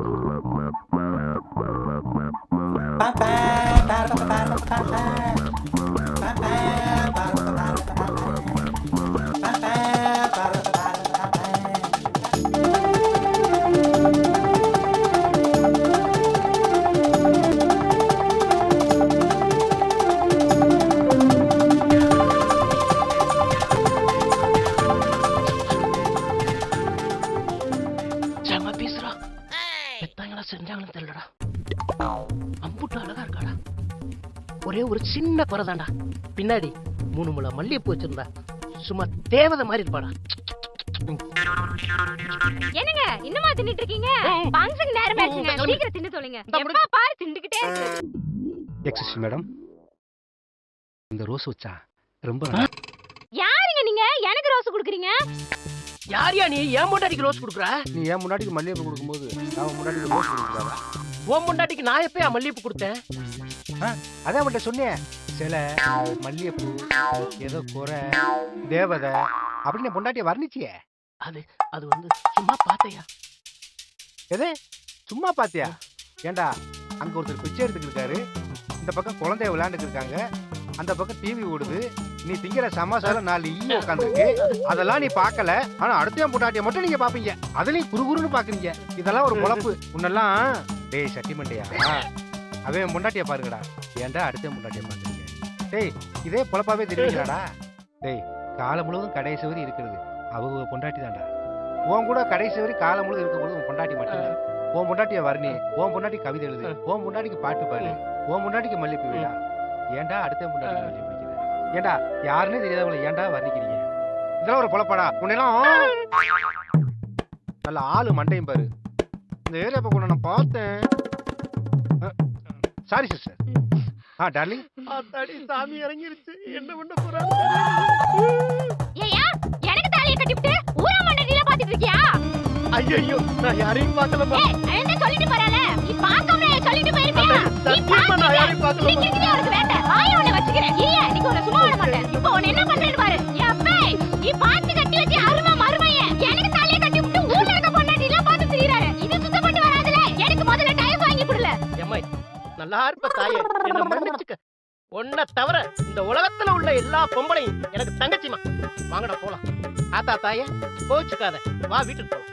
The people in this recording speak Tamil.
செம செஞ்சாங்கன்னு தெரியலடா. அம்புட்டு அழகா இருக்காடா. ஒரே ஒரு சின்ன குறைதான்டா பின்னாடி மூணு முளை மல்லிகைப்பூ வச்சிருந்தா. சும்மா தேவதை மாதிரி இருப்பாடா. என்னங்க இன்னுமா தின்னுட்டு இருக்கீங்க? ஃபங்க்ஷன் நேரம் ஆச்சுங்க. சீக்கிரம் தின்னு தொலைங்க. இந்த எப்பா பாரு தின்னுக்கிட்டே எக்ஸஸ் மேடம். இந்த ரோஸ் வச்சா ரொம்ப யாருங்க நீங்க? எனக்கு ரோஸ் குடுக்குறீங்க? யாரியா நீ? ஏன் பொண்டாட்டிக்கு ரோஸ் கொடுக்குற? நீ ஏன் முன்னாடிக்கு மல்லிகைப்பூ கொடுக்கும்போது நான் முன்னாடி ரோஸ் கொடுக்குறாங்க உன் பொண்டாட்டிக்கு நான் எப்பயா மல்லிகைப்பூ கொடுத்தேன்? அதான் அவன்கிட்ட சொன்னேன். சில மல்லிகைப்பூ ஏதோ குறை தேவதை அப்படின்னு பொண்டாட்டிய வர்ணிச்சியே. அது அது வந்து சும்மா பார்த்தையா எது? சும்மா பாத்தியா? ஏண்டா அங்க ஒருத்தர் பிச்சை எடுத்துக்கிட்டு இருக்காரு. இந்த பக்கம் குழந்தைய விளையாண்டுட்டு இருக்காங்க. அந்த பக்கம் டிவி ஓடுது. நீ திங்கிற சமாசாரம் நாலு ஈ உட்காந்துருக்கு அதெல்லாம் நீ பார்க்கல. ஆனா அடுத்த பொண்டாட்டிய மட்டும் நீங்க பாப்பீங்க அதுலயும் குறுகுறுன்னு பாக்குறீங்க இதெல்லாம் ஒரு பொழப்பு. உன்னெல்லாம் டேய் சட்டிமண்டையா? அவன் பொண்டாட்டிய பாருங்கடா. ஏன்டா அடுத்த பொண்டாட்டிய பாக்குறீங்க டேய் இதே பொழப்பாவே தெரியுங்களாடா டேய் காலம் முழுவதும் கடைசி வரை இருக்கிறது. அவங்க பொண்டாட்டி தான்டா. உன் கூட கடைசி வரை காலம் முழுவதும் இருக்கும்போது உன் பொண்டாட்டி மட்டும் இல்ல. உன் பொண்டாட்டிய வர்ணி. உன் பொண்டாட்டி கவிதை எழுது. உன் பொண்டாட்டிக்கு பாட்டு பாடு. உன் பொண்டாட்டிக்கு மல்லிப்பூ விழா ஏன்டா அடுத்த பொண்டாட்டிக்கு மல்லிப்பூ ஏன்டா யாருன்னே தெரியாதவங்கள ஏன்டா வர்ணிக்கிறீங்க? இதெல்லாம் ஒரு பொழப்பாடா உன்னெல்லாம் நல்ல ஆளு மண்டையும் பாரு. இந்த ஏரியா பக்கம் நான் பார்த்தேன். சாரி சிஸ்டர் ஆ டார்லிங் ஆத்தாடி சாமி இறங்கிருச்சு. என்ன பண்ண போறா ஏயா எனக்கு தாலியை கட்டிவிட்டு ஊரா மண்டடியில பாத்துட்டு இருக்கியா? ஐயோ நான் யாரையும் பார்க்கலமா ஏய் எழுந்து சொல்லிட்டு போறால நீ பார்க்காம சொல்லிட்டு போயிருப்பியா? நீ நான் யாரையும் பார்க்கல என்ன பண்றேன்னு பாரு. எப்பே நீ கட்டி வச்சு எனக்கு கட்டி விட்டு ஊர்ல இருக்க பொண்டாட்டி எல்லாம் திரியறாரு. இது சுத்தம் பண்ணி வராதுல. எனக்கு முதல்ல டைம் வாங்கி கொடுல. நல்லா இருப்ப தாயே. என்ன மன்னிச்சுக்க. தவிர இந்த உலகத்துல உள்ள எல்லா பொம்பளையும் எனக்கு தங்கச்சிமா வாங்கடா போலாம். ஆத்தா தாயே கோச்சுக்காத வா வீட்டுக்கு போலாம்.